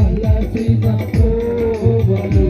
वाला सीमा ओ वाला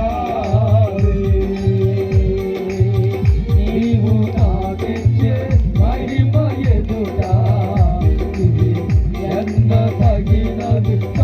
ಆಗಿರೋದು